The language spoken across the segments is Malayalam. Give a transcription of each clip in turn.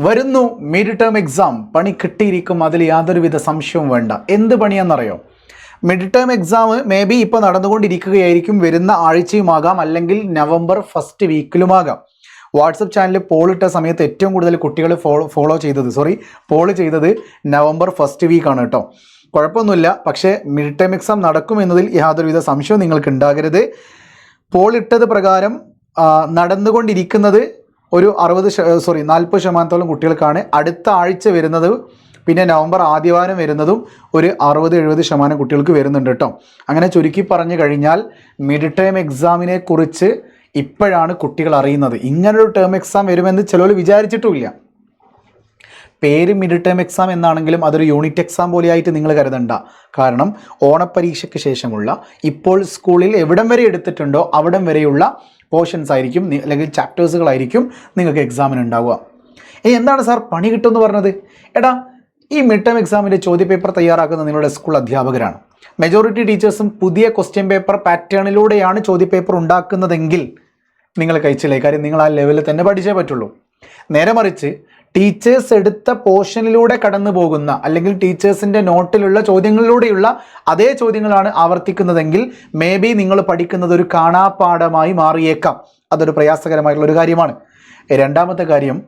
വരുന്നു. മിഡ് ടേം എക്സാം പണി കിട്ടിയിരിക്കും. അതിൽ യാതൊരുവിധ സംശയവും വേണ്ട. എന്ത് പണിയാണെന്നറിയോ? Mid term exam may be ഇപ്പോൾ നടന്നുകൊണ്ടിരിക്കുകയായിരിക്കും. വരുന്ന ആഴ്ചയുമാകാം. അല്ലെങ്കിൽ നവംബർ ഫസ്റ്റ് വീക്കിലുമാകാം വാട്സപ്പ് ചാനലിൽ പോൾ ഇട്ട സമയത്ത് ഏറ്റവും കൂടുതൽ കുട്ടികൾ ഫോളോ ഫോളോ ചെയ്തത്. സോറി പോൾ ചെയ്തത് നവംബർ ഫസ്റ്റ് വീക്കാണ് കേട്ടോ. കുഴപ്പമൊന്നുമില്ല. പക്ഷേ മിഡ് ടേം എക്സാം നടക്കും എന്നതിൽ യാതൊരുവിധ സംശയവും നിങ്ങൾക്ക് ഉണ്ടാകരുത് പോളിട്ടത് പ്രകാരം നടന്നുകൊണ്ടിരിക്കുന്നത് ഒരു അറുപത് സോറി നാൽപ്പത് ശതമാനത്തോളം കുട്ടികൾക്കാണ് അടുത്ത ആഴ്ച വരുന്നത് പിന്നെ നവംബർ ആദ്യവാരം വരുന്നതും ഒരു അറുപത് എഴുപത് ശതമാനം കുട്ടികൾക്ക് വരുന്നുണ്ട് കേട്ടോ അങ്ങനെ ചുരുക്കി പറഞ്ഞു കഴിഞ്ഞാൽ മിഡ് ടേം എക്സാമിനെ കുറിച്ച് ഇപ്പോഴാണ് കുട്ടികൾ അറിയുന്നത്. ഇങ്ങനൊരു ടേം എക്സാം വരുമെന്ന് ചിലർ വിചാരിച്ചിട്ടുമില്ല പേര് മിഡ് ടേം എക്സാം എന്നാണെങ്കിലും അതൊരു യൂണിറ്റ് എക്സാം പോലെയായിട്ട് നിങ്ങൾ കരുതണ്ട. കാരണം ഓണപ്പരീക്ഷയ്ക്ക് ശേഷമുള്ള ഇപ്പോൾ സ്കൂളിൽ എവിടം വരെ എടുത്തിട്ടുണ്ടോ അവിടം വരെയുള്ള പോർഷൻസ് ആയിരിക്കും അല്ലെങ്കിൽ ചാപ്റ്റേഴ്സുകളായിരിക്കും നിങ്ങൾക്ക് എക്സാമിന് ഉണ്ടാവുക. ഏ എന്താണ് സാർ പണി കിട്ടുമെന്ന് പറഞ്ഞത്? എടാ ഈ മിഡ് ടേം എക്സാമിന്റെ ചോദ്യപേപ്പർ തയ്യാറാക്കുന്ന നിങ്ങളുടെ സ്കൂൾ അധ്യാപകരാണ്. മെജോറിറ്റി ടീച്ചേഴ്സും പുതിയ ക്വസ്റ്റ്യൻ പേപ്പർ പാറ്റേണിലൂടെയാണ് ചോദ്യപേപ്പർ ഉണ്ടാക്കുന്നതെങ്കിൽ നിങ്ങൾ കഴിച്ചില്ലേ? കാര്യം നിങ്ങൾ ആ ലെവലിൽ തന്നെ പഠിച്ചേ പറ്റുള്ളൂ. നേരെ മറിച്ച് ടീച്ചേഴ്സ് എടുത്ത പോർഷനിലൂടെ കടന്നു പോകുന്ന അല്ലെങ്കിൽ ടീച്ചേഴ്സിന്റെ നോട്ടിലുള്ള ചോദ്യങ്ങളിലൂടെയുള്ള അതേ ചോദ്യങ്ങളാണ് ആവർത്തിക്കുന്നതെങ്കിൽ മേ ബി നിങ്ങൾ പഠിക്കുന്നത് ഒരു കാണാപ്പാഠമായി മാറിയേക്കാം. അതൊരു പ്രയാസകരമായിട്ടുള്ള ഒരു കാര്യമാണ്. രണ്ടാമത്തെ കാര്യം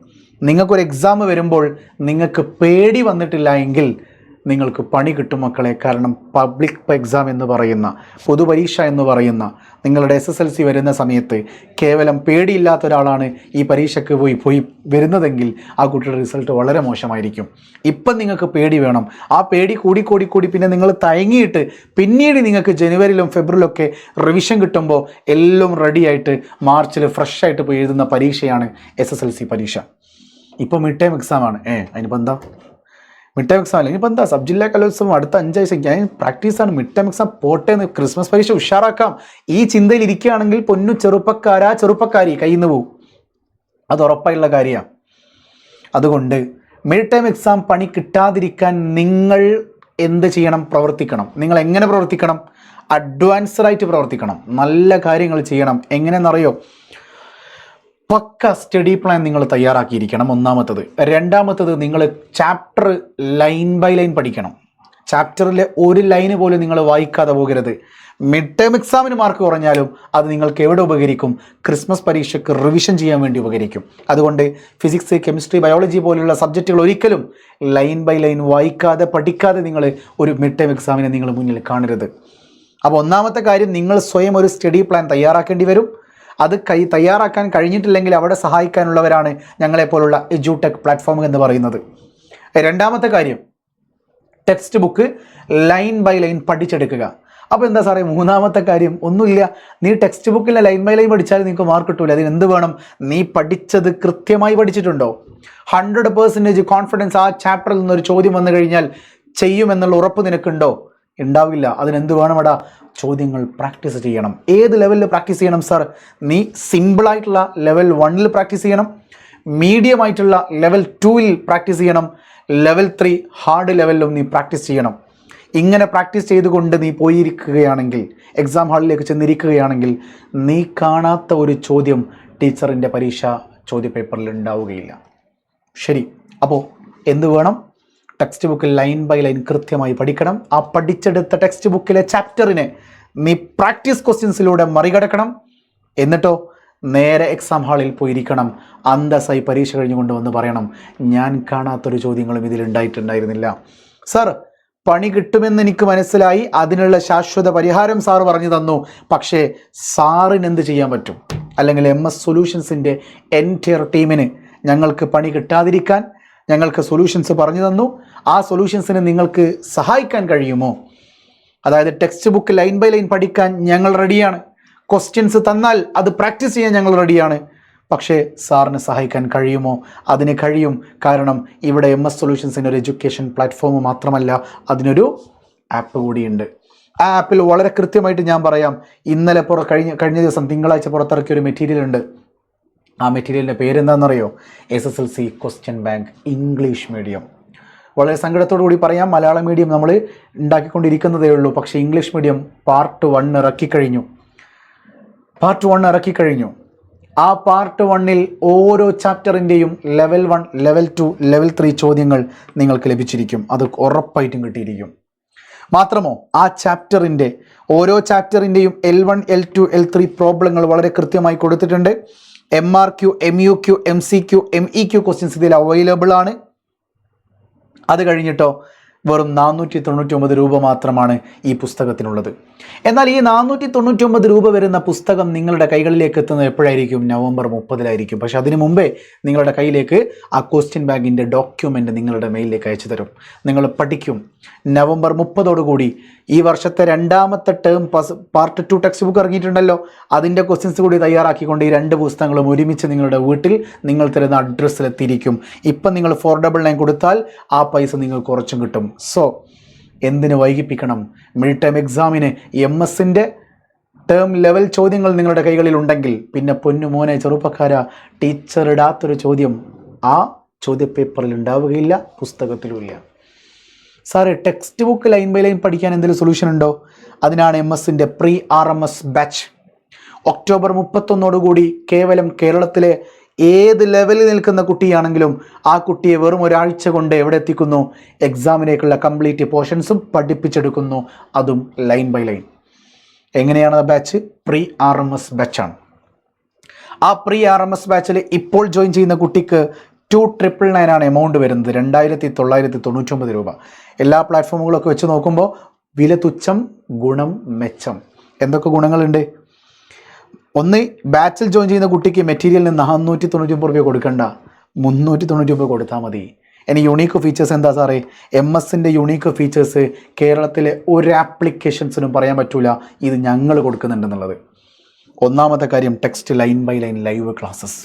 നിങ്ങൾക്കൊരു എക്സാം വരുമ്പോൾ നിങ്ങൾക്ക് പേടി വന്നിട്ടില്ല എങ്കിൽ നിങ്ങൾക്ക് പണി കിട്ടും മക്കളെ. കാരണം പബ്ലിക് എക്സാം എന്ന് പറയുന്ന പൊതുപരീക്ഷ എന്ന് പറയുന്ന നിങ്ങളുടെ എസ് എസ് എൽ സി വരുന്ന സമയത്ത് കേവലം പേടിയില്ലാത്ത ഒരാളാണ് ഈ പരീക്ഷയ്ക്ക് പോയി പോയി വരുന്നതെങ്കിൽ ആ കുട്ടിയുടെ റിസൾട്ട് വളരെ മോശമായിരിക്കും. ഇപ്പം നിങ്ങൾക്ക് പേടി വേണം. ആ പേടി കൂടി കൂടി കൂടി പിന്നെ നിങ്ങൾ തയങ്ങിയിട്ട് പിന്നീട് നിങ്ങൾക്ക് ജനുവരിയിലും ഫെബ്രുവരിയിലൊക്കെ റിവിഷൻ കിട്ടുമ്പോൾ എല്ലാം റെഡിയായിട്ട് മാർച്ചിൽ ഫ്രഷ് ആയിട്ട് പോയി എഴുതുന്ന പരീക്ഷയാണ് എസ് എസ് എൽ സി പരീക്ഷ. ഇപ്പോൾ മിഡ് ടൈം എക്സാം ആണ്. ഏ അതിനിപ്പോൾ എന്താ? മിഡ് ടൈം എക്സാം അല്ലെങ്കിൽ ഇപ്പോൾ എന്താ? സബ് ജില്ലാ കലോത്സവം അടുത്ത അഞ്ചാഴ്ച ഞാൻ പ്രാക്ടീസാണ് മിഡ് ടൈം എക്സാം പോട്ടെ എന്ന് ക്രിസ്മസ് പരീക്ഷ ഉഷാറാക്കാം. ഈ ചിന്തയിൽ ഇരിക്കുകയാണെങ്കിൽ പൊന്നു ചെറുപ്പക്കാരാ ചെറുപ്പക്കാരി കയ്യിൽ നിന്ന് പോവും. അത് ഉറപ്പായുള്ള കാര്യമാണ് അതുകൊണ്ട് മിഡ് ടൈം എക്സാം പണി കിട്ടാതിരിക്കാൻ നിങ്ങൾ എന്ത് ചെയ്യണം? പ്രവർത്തിക്കണം. നിങ്ങൾ എങ്ങനെ പ്രവർത്തിക്കണം? അഡ്വാൻസ്ഡ് ആയിട്ട് പ്രവർത്തിക്കണം. നല്ല കാര്യങ്ങൾ ചെയ്യണം. എങ്ങനെയെന്നറിയോ? പക്ക സ്റ്റഡി പ്ലാൻ നിങ്ങൾ തയ്യാറാക്കിയിരിക്കണം ഒന്നാമത്തത്. രണ്ടാമത്തത് നിങ്ങൾ ചാപ്റ്റർ ലൈൻ ബൈ ലൈൻ പഠിക്കണം. ചാപ്റ്ററിലെ ഒരു ലൈന് പോലും നിങ്ങൾ വായിക്കാതെ പോകരുത്. മിഡ് ടേം എക്സാമിന് മാർക്ക് കുറഞ്ഞാലും അത് നിങ്ങൾക്ക് എവിടെ ഉപകരിക്കും? ക്രിസ്മസ് പരീക്ഷയ്ക്ക് റിവിഷൻ ചെയ്യാൻ വേണ്ടി ഉപകരിക്കും. അതുകൊണ്ട് ഫിസിക്സ് കെമിസ്ട്രി ബയോളജി പോലുള്ള സബ്ജക്റ്റുകൾ ഒരിക്കലും ലൈൻ ബൈ ലൈൻ വായിക്കാതെ പഠിക്കാതെ നിങ്ങൾ ഒരു മിഡ് ടേം എക്സാമിനെ നിങ്ങൾ മുന്നിൽ കാണരുത്. അപ്പോൾ ഒന്നാമത്തെ കാര്യം നിങ്ങൾ സ്വയം ഒരു സ്റ്റഡി പ്ലാൻ തയ്യാറാക്കേണ്ടി വരും. അത് കൈ തയ്യാറാക്കാൻ കഴിഞ്ഞിട്ടില്ലെങ്കിൽ അവിടെ സഹായിക്കാനുള്ളവരാണ് ഞങ്ങളെപ്പോലുള്ള എജ്യൂടെക് പ്ലാറ്റ്ഫോം എന്ന് പറയുന്നത്. രണ്ടാമത്തെ കാര്യം text book line by line പഠിച്ചെടുക്കുക. അപ്പോൾ എന്താ സാറേ മൂന്നാമത്തെ കാര്യം ഒന്നുമില്ല. നീ ടെക്സ്റ്റ് ബുക്കിലെ ലൈൻ ബൈ ലൈൻ പഠിച്ചാൽ നിങ്ങൾക്ക് മാർക്ക് കിട്ടൂല. അതിന് എന്ത് വേണം? നീ പഠിച്ചത് കൃത്യമായി പഠിച്ചിട്ടുണ്ടോ? ഹൺഡ്രഡ് പേഴ്സന്റേജ് കോൺഫിഡൻസ് ആ ചാപ്റ്ററിൽ നിന്നൊരു ചോദ്യം വന്നു കഴിഞ്ഞാൽ ചെയ്യുമെന്നുള്ള ഉറപ്പ് നിനക്കുണ്ടോ? ഉണ്ടാവില്ല. അതിനെന്ത് വേണമെടാ? ചോദ്യങ്ങൾ പ്രാക്ടീസ് ചെയ്യണം. ഏത് ലെവലിൽ പ്രാക്ടീസ് ചെയ്യണം സാർ നീ സിമ്പിളായിട്ടുള്ള ലെവൽ വണ്ണിൽ പ്രാക്ടീസ് ചെയ്യണം. മീഡിയം ആയിട്ടുള്ള ലെവൽ ടൂവിൽ പ്രാക്ടീസ് ചെയ്യണം. ലെവൽ ത്രീ ഹാർഡ് ലെവലിലും നീ പ്രാക്ടീസ് ചെയ്യണം. ഇങ്ങനെ പ്രാക്ടീസ് ചെയ്തുകൊണ്ട് നീ പോയിരിക്കുകയാണെങ്കിൽ എക്സാം ഹാളിലേക്ക് ചെന്നിരിക്കുകയാണെങ്കിൽ നീ കാണാത്ത ഒരു ചോദ്യം ടീച്ചറിന്റെ പരീക്ഷ ചോദ്യപേപ്പറിൽ ഉണ്ടാവുകയില്ല. ശരി. അപ്പോൾ എന്ത് വേണം? ടെക്സ്റ്റ് ബുക്കിൽ ലൈൻ ബൈ ലൈൻ കൃത്യമായി പഠിക്കണം. ആ പഠിച്ചെടുത്ത ടെക്സ്റ്റ് ബുക്കിലെ ചാപ്റ്ററിനെ നീ പ്രാക്ടീസ് ക്വസ്റ്റ്യൻസിലൂടെ മറികടക്കണം. എന്നിട്ടോ നേരെ എക്സാം ഹാളിൽ പോയിരിക്കണം. അന്തസ്സായി പരീക്ഷ കഴിഞ്ഞുകൊണ്ട് വന്ന് പറയണം. ഞാൻ കാണാത്തൊരു ചോദ്യങ്ങളും ഇതിലുണ്ടായിട്ടുണ്ടായിരുന്നില്ല സർ പണി കിട്ടുമെന്ന് എനിക്ക് മനസ്സിലായി. അതിനുള്ള ശാശ്വത പരിഹാരം സാറ് പറഞ്ഞു തന്നു. പക്ഷേ സാറിന് എന്ത് ചെയ്യാൻ പറ്റും? അല്ലെങ്കിൽ എം എസ് സൊല്യൂഷൻസിന്റെ എന്റയർ ടീമിന് ഞങ്ങൾക്ക് പണി കിട്ടാതിരിക്കാൻ ഞങ്ങൾക്ക് സൊല്യൂഷൻസ് പറഞ്ഞു തന്നു. ആ സൊല്യൂഷൻസിന് നിങ്ങൾക്ക് സഹായിക്കാൻ കഴിയുമോ? അതായത് text book line by line പഠിക്കാൻ ഞങ്ങൾ റെഡിയാണ് ക്വസ്റ്റ്യൻസ് തന്നാൽ അത് പ്രാക്ടീസ് ചെയ്യാൻ ഞങ്ങൾ റെഡിയാണ് പക്ഷേ സാറിന് സഹായിക്കാൻ കഴിയുമോ? അതിന് കഴിയും. കാരണം ഇവിടെ എം എസ് സൊല്യൂഷൻസിന്റെ ഒരു എഡ്യൂക്കേഷൻ പ്ലാറ്റ്ഫോം മാത്രമല്ല അതിനൊരു ആപ്പ് കൂടിയുണ്ട്. ആ ആപ്പിൽ വളരെ കൃത്യമായിട്ട് ഞാൻ പറയാം. ഇന്നലെ പുറ കഴിഞ്ഞ കഴിഞ്ഞ ദിവസം തിങ്കളാഴ്ച പുറത്തിറക്കിയ ഒരു മെറ്റീരിയൽ ഉണ്ട്. ആ മെറ്റീരിയലിന്റെ പേരെന്താണെന്നറിയോ? S S L C question bank English medium വളരെ സങ്കടത്തോടു കൂടി പറയാം മലയാളം മീഡിയം നമ്മൾ ഉണ്ടാക്കിക്കൊണ്ടിരിക്കുന്നതേ ഉള്ളൂ. പക്ഷേ ഇംഗ്ലീഷ് മീഡിയം പാർട്ട് വൺ ഇറക്കിക്കഴിഞ്ഞു. പാർട്ട് വൺ ഇറക്കിക്കഴിഞ്ഞു. ആ പാർട്ട് വണ്ണിൽ ഓരോ ചാപ്റ്ററിന്റെയും level one level two level three ചോദ്യങ്ങൾ നിങ്ങൾക്ക് ലഭിച്ചിരിക്കും. അത് ഉറപ്പായിട്ടും കിട്ടിയിരിക്കും. മാത്രമോ ആ ചാപ്റ്ററിന്റെ ഓരോ ചാപ്റ്ററിന്റെയും L one L two L three പ്രോബ്ലങ്ങൾ വളരെ കൃത്യമായി കൊടുത്തിട്ടുണ്ട്. M R Q M U Q M C Q M E Q questions ഇതിൽ അവൈലബിൾ ആണ്. അത് കഴിഞ്ഞിട്ടോ വെറും നാനൂറ്റി തൊണ്ണൂറ്റി രൂപ മാത്രമാണ് ഈ പുസ്തകത്തിനുള്ളത്. എന്നാൽ ഈ നാനൂറ്റി തൊണ്ണൂറ്റി ഒമ്പത് രൂപ വരുന്ന പുസ്തകം നിങ്ങളുടെ കൈകളിലേക്ക് എത്തുന്നത് എപ്പോഴായിരിക്കും? നവംബർ മുപ്പതിലായിരിക്കും. പക്ഷേ അതിനു മുമ്പേ നിങ്ങളുടെ കയ്യിലേക്ക് ആ ക്വസ്റ്റ്യൻ ബാങ്കിന്റെ ഡോക്യുമെന്റ് നിങ്ങളുടെ മെയിലിലേക്ക് അയച്ചു തരും. നിങ്ങൾ പഠിക്കും. നവംബർ മുപ്പതോടുകൂടി ഈ വർഷത്തെ രണ്ടാമത്തെ term part two text book ഇറങ്ങിയിട്ടുണ്ടല്ലോ. അതിന്റെ ക്വസ്റ്റ്യൻസ് കൂടി തയ്യാറാക്കിക്കൊണ്ട് ഈ രണ്ട് പുസ്തകങ്ങളും ഒരുമിച്ച് നിങ്ങളുടെ വീട്ടിൽ നിങ്ങൾ തരുന്ന അഡ്രസ്സിലെത്തിയിരിക്കും ഇപ്പം നിങ്ങൾ ഫോർ ഡബിൾ നയൻ കൊടുത്താൽ ആ പൈസ നിങ്ങൾക്ക് കുറച്ചും കിട്ടും. സോ എന്തിനു വൈകിപ്പിക്കണം? മിഡ് ടേം എക്സാമിന് എം എസിന്റെ ടേം ലെവൽ ചോദ്യങ്ങൾ നിങ്ങളുടെ കൈകളിൽ ഉണ്ടെങ്കിൽ പിന്നെ പൊന്നുമോനെ ചെറുപ്പക്കാര ടീച്ചർ ഇടാത്തൊരു ചോദ്യം ആ ചോദ്യപേപ്പറിൽ ഉണ്ടാവുകയില്ല പുസ്തകത്തിലുമില്ല sir text book line by line പഠിക്കാൻ എന്തെങ്കിലും സൊല്യൂഷൻ ഉണ്ടോ? അതിനാണ് എം എസിന്റെ pre R M S batch October മുപ്പത്തൊന്നോടുകൂടി കേവലം കേരളത്തിലെ ഏത് ലെവലിൽ നിൽക്കുന്ന കുട്ടിയാണെങ്കിലും ആ കുട്ടിയെ വെറും ഒരാഴ്ച കൊണ്ട് എവിടെ എത്തിക്കുന്നു? എക്സാമിനേക്കുള്ള കംപ്ലീറ്റ് പോർഷൻസും പഠിപ്പിച്ചെടുക്കുന്നു. അതും ലൈൻ ബൈ ലൈൻ എങ്ങനെയാണ് ആ batch pre R M S ബാച്ചാണ് ആ പ്രീ ആർ എം എസ് ബാച്ചിൽ ഇപ്പോൾ ജോയിൻ ചെയ്യുന്ന കുട്ടിക്ക് ടു ട്രിപ്പിൾ നയൻ ആണ് എമൗണ്ട് വരുന്നത്. രണ്ടായിരത്തി തൊള്ളായിരത്തി തൊണ്ണൂറ്റൊമ്പത് രൂപ. എല്ലാ പ്ലാറ്റ്ഫോമുകളൊക്കെ വെച്ച് നോക്കുമ്പോൾ വില തുച്ഛം ഗുണം മെച്ചം. എന്തൊക്കെ ഗുണങ്ങളുണ്ട്? ഒന്ന് ബാച്ചിൽ ജോയിൻ ചെയ്യുന്ന കുട്ടിക്ക് മെറ്റീരിയലിന് നാനൂറ്റി തൊണ്ണൂറ്റി ഒമ്പത് രൂപ കൊടുക്കണ്ട. മുന്നൂറ്റി തൊണ്ണൂറ്റി ഒമ്പത് കൊടുത്താൽ മതി. ഇനി യുണീക്ക് ഫീച്ചേഴ്സ് എന്താ സാറേ? എം എസിന്റെ യുണീക്ക് ഫീച്ചേഴ്സ് കേരളത്തിലെ ഒരു ആപ്ലിക്കേഷൻസിനും പറയാൻ പറ്റൂല. ഇത് ഞങ്ങൾ കൊടുക്കുന്നുണ്ടെന്നുള്ളത്. ഒന്നാമത്തെ കാര്യം text line by line live classes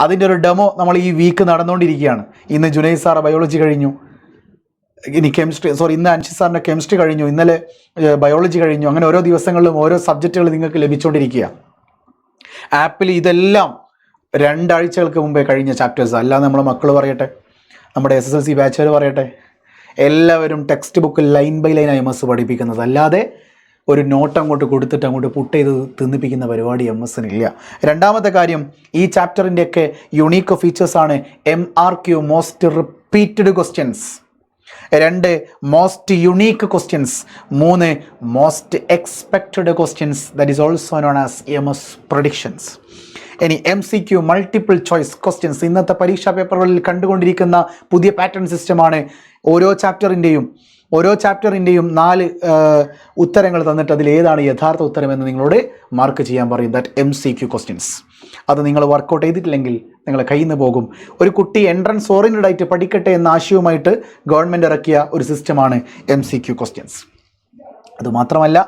അതിന്റെ ഒരു ഡെമോ നമ്മൾ ഈ വീക്ക് നടന്നുകൊണ്ടിരിക്കുകയാണ്. ഇന്ന് ജുനൈദ് സാറ് ബയോളജി കഴിഞ്ഞു. ഇനി കെമിസ്ട്രി സോറി ഇന്ന് അൻഷി സാറിന്റെ കെമിസ്ട്രി കഴിഞ്ഞു. ഇന്നലെ ബയോളജി കഴിഞ്ഞു. അങ്ങനെ ഓരോ ദിവസങ്ങളിലും ഓരോ സബ്ജക്റ്റുകൾ നിങ്ങൾക്ക് ലഭിച്ചുകൊണ്ടിരിക്കുക ആപ്പിൽ ഇതെല്ലാം രണ്ടാഴ്ചകൾക്ക് മുമ്പേ കഴിഞ്ഞ ചാപ്റ്റേഴ്സ് അല്ലാതെ നമ്മളെ മക്കൾ പറയട്ടെ നമ്മുടെ എസ് എസ് എൽ സി ബാച്ചുകാർ പറയട്ടെ എല്ലാവരും text book line by line M S പഠിപ്പിക്കുന്നത്. അല്ലാതെ ഒരു നോട്ട് അങ്ങോട്ട് കൊടുത്തിട്ട് അങ്ങോട്ട് പുട്ട് ചെയ്ത് തിന്നിപ്പിക്കുന്ന പരിപാടി എം ഇല്ല. രണ്ടാമത്തെ കാര്യം ഈ ചാപ്റ്ററിന്റെയൊക്കെ unique ഫീച്ചേഴ്സാണ് M R Q most repeated questions രണ്ട് മോസ്റ്റ് യുണീക്ക് ക്വസ്റ്റ്യൻസ് മൂന്ന് most expected questions that is also known as M S predictions ഇനി M C Q multiple choice questions ഇന്നത്തെ പരീക്ഷാ പേപ്പറുകളിൽ കണ്ടുകൊണ്ടിരിക്കുന്ന പുതിയ പാറ്റേൺ സിസ്റ്റമാണ് ഓരോ ചാപ്റ്ററിന്റെയും ഓരോ ചാപ്റ്ററിന്റെയും നാല് ഉത്തരങ്ങൾ തന്നിട്ട് അതിൽ ഏതാണ് യഥാർത്ഥ ഉത്തരമെന്ന് നിങ്ങളോട് മാർക്ക് ചെയ്യാൻ പറയും. That M C Q questions അത് നിങ്ങൾ വർക്കൗട്ട് ചെയ്തിട്ടില്ലെങ്കിൽ നിങ്ങൾ കയ്യിൽ നിന്ന് പോകും. ഒരു കുട്ടി എൻട്രൻസ് ഓറിയന്റഡ് ആയിട്ട് പഠിക്കട്ടെ എന്ന ആശയവുമായിട്ട് ഗവൺമെന്റ് ഇറക്കിയ ഒരു സിസ്റ്റമാണ് എം സി ക്യു ക്വസ്റ്റ്യൻസ് അതുമാത്രമല്ല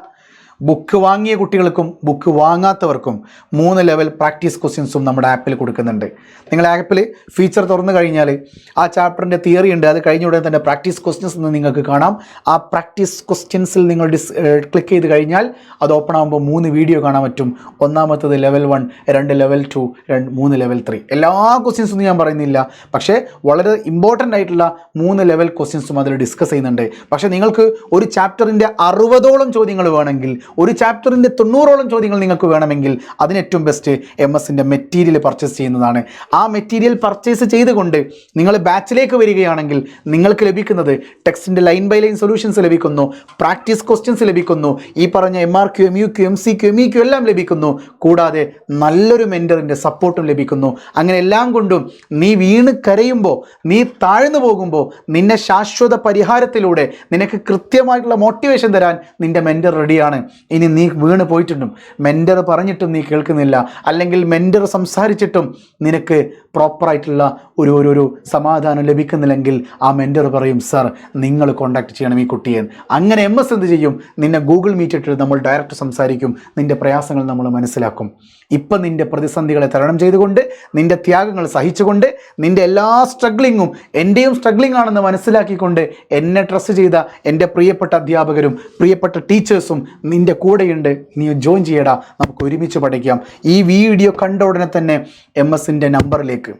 ബുക്ക് വാങ്ങിയ കുട്ടികൾക്കും ബുക്ക് വാങ്ങാത്തവർക്കും മൂന്ന് ലെവൽ പ്രാക്ടീസ് ക്വസ്റ്റ്യൻസും നമ്മുടെ ആപ്പിൽ കൊടുക്കുന്നുണ്ട്. നിങ്ങൾ ആപ്പിൽ ഫീച്ചർ തുറന്നു കഴിഞ്ഞാൽ ആ ചാപ്റ്ററിന്റെ തിയറി ഉണ്ട്. അത് കഴിഞ്ഞ ഉടനെ തന്നെ പ്രാക്ടീസ് ക്വസ്റ്റ്യൻസ് എന്ന് നിങ്ങൾക്ക് കാണാം. ആ പ്രാക്ടീസ് ക്വസ്റ്റ്യൻസിൽ നിങ്ങൾ ഡിസ് ക്ലിക്ക് ചെയ്ത് കഴിഞ്ഞാൽ അത് ഓപ്പൺ ആകുമ്പോൾ മൂന്ന് വീഡിയോ കാണാൻ പറ്റും. ഒന്നാമത്തത് ലെവൽ വൺ രണ്ട് ലെവൽ ടു രണ്ട് മൂന്ന് ലെവൽ ത്രീ എല്ലാ ക്വസ്റ്റ്യൻസൊന്നും ഞാൻ പറയുന്നില്ല. പക്ഷേ വളരെ ഇമ്പോർട്ടന്റ് ആയിട്ടുള്ള മൂന്ന് ലെവൽ ക്വസ്റ്റ്യൻസും അതിൽ ഡിസ്കസ് ചെയ്യുന്നുണ്ട്. പക്ഷേ നിങ്ങൾക്ക് ഒരു ചാപ്റ്ററിന്റെ അറുപതോളം ചോദ്യങ്ങൾ വേണമെങ്കിൽ ഒരു ചാപ്റ്ററിന്റെ തൊണ്ണൂറോളം ചോദ്യങ്ങൾ നിങ്ങൾക്ക് വേണമെങ്കിൽ അതിന് ഏറ്റവും ബെസ്റ്റ് എം എസിന്റെ മെറ്റീരിയൽ പർച്ചേസ് ചെയ്യുന്നതാണ്. ആ മെറ്റീരിയൽ പർച്ചേസ് ചെയ്തുകൊണ്ട് നിങ്ങൾ ബാച്ചിലേക്ക് വരികയാണെങ്കിൽ നിങ്ങൾക്ക് ലഭിക്കുന്നത് ടെക്സ്റ്റിന്റെ ലൈൻ ബൈ ലൈൻ സൊല്യൂഷൻസ് ലഭിക്കുന്നു പ്രാക്ടീസ് ക്വസ്റ്റ്യൻസ് ലഭിക്കുന്നു ഈ പറഞ്ഞ M R Q M U Q M C Q M E Q എല്ലാം ലഭിക്കുന്നു. കൂടാതെ നല്ലൊരു മെന്ററിന്റെ സപ്പോർട്ടും ലഭിക്കുന്നു. അങ്ങനെ എല്ലാം കൊണ്ടും നീ വീണ് കരയുമ്പോൾ നീ താഴ്ന്നു പോകുമ്പോൾ നിന്നെ ശാശ്വത പരിഹാരത്തിലൂടെ നിനക്ക് കൃത്യമായിട്ടുള്ള മോട്ടിവേഷൻ തരാൻ നിന്റെ മെന്റർ റെഡിയാണ് ഇനി നീ വീണ് പോയിട്ടുണ്ടും. മെന്റർ പറഞ്ഞിട്ടും നീ കേൾക്കുന്നില്ല. അല്ലെങ്കിൽ മെന്റർ സംസാരിച്ചിട്ടും നിനക്ക് പ്രോപ്പറായിട്ടുള്ള ഒരു ഒരു ഒരു സമാധാനം ലഭിക്കുന്നില്ലെങ്കിൽ ആ മെന്റർ പറയും സർ നിങ്ങൾ കോൺടാക്ട് ചെയ്യണം ഈ കുട്ടിയെ. അങ്ങനെ എം എസ് എന്ത് ചെയ്യും? നിന്നെ ഗൂഗിൾ മീറ്റ് ഇട്ടിട്ട് നമ്മൾ ഡയറക്റ്റ് സംസാരിക്കും. നിന്റെ പ്രയാസങ്ങൾ നമ്മൾ മനസ്സിലാക്കും. ഇപ്പം നിന്റെ പ്രതിസന്ധികളെ തരണം ചെയ്തുകൊണ്ട് നിന്റെ ത്യാഗങ്ങൾ സഹിച്ചുകൊണ്ട് നിന്റെ എല്ലാ സ്ട്രഗ്ലിങ്ങും എന്റെയും സ്ട്രഗ്ലിംഗ് ആണെന്ന് മനസ്സിലാക്കിക്കൊണ്ട് എന്നെ ട്രസ്റ്റ് ചെയ്ത എന്റെ പ്രിയപ്പെട്ട അധ്യാപകരും പ്രിയപ്പെട്ട ടീച്ചേഴ്സും നിന്റെ കൂടെയുണ്ട്. നീ ജോയിൻ ചെയ്യടാ. നമുക്ക് ഒരുമിച്ച് പഠിക്കാം. ഈ വീഡിയോ കണ്ട ഉടനെ തന്നെ എം എസിന്റെ നമ്പറിലേക്ക്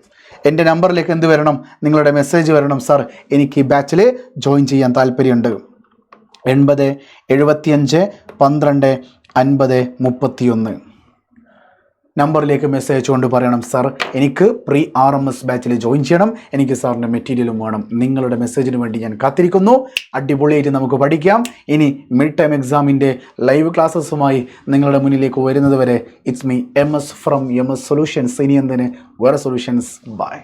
എന്റെ നമ്പറിലേക്ക് എന്ത് വരണം? നിങ്ങളുടെ മെസ്സേജ് വരണം സാർ എനിക്ക് ഈ ബാച്ചിൽ ജോയിൻ ചെയ്യാൻ താല്പര്യമുണ്ട്. എൺപത് എഴുപത്തിയഞ്ച് പന്ത്രണ്ട് അൻപത് മുപ്പത്തിയൊന്ന്. നമ്പറിലേക്ക് മെസ്സേജ് അയച്ചുകൊണ്ട് പറയണം സർ എനിക്ക് പ്രീ ആർ എം എസ് ബാച്ചിൽ ജോയിൻ ചെയ്യണം. എനിക്ക് സാറിന്റെ മെറ്റീരിയലും വേണം. നിങ്ങളുടെ മെസ്സേജിന് വേണ്ടി ഞാൻ കാത്തിരിക്കുന്നു. അടിപൊളിയായിട്ട് നമുക്ക് പഠിക്കാം. ഇനി മിഡ് ടൈം എക്സാമിന്റെ ലൈവ് ക്ലാസ്സസുമായി നിങ്ങളുടെ മുന്നിലേക്ക് വരുന്നത് വരെ it's me M S from M S solutions ഇനി എന്തിന്? വേറെ സൊല്യൂഷൻസ് ബൈ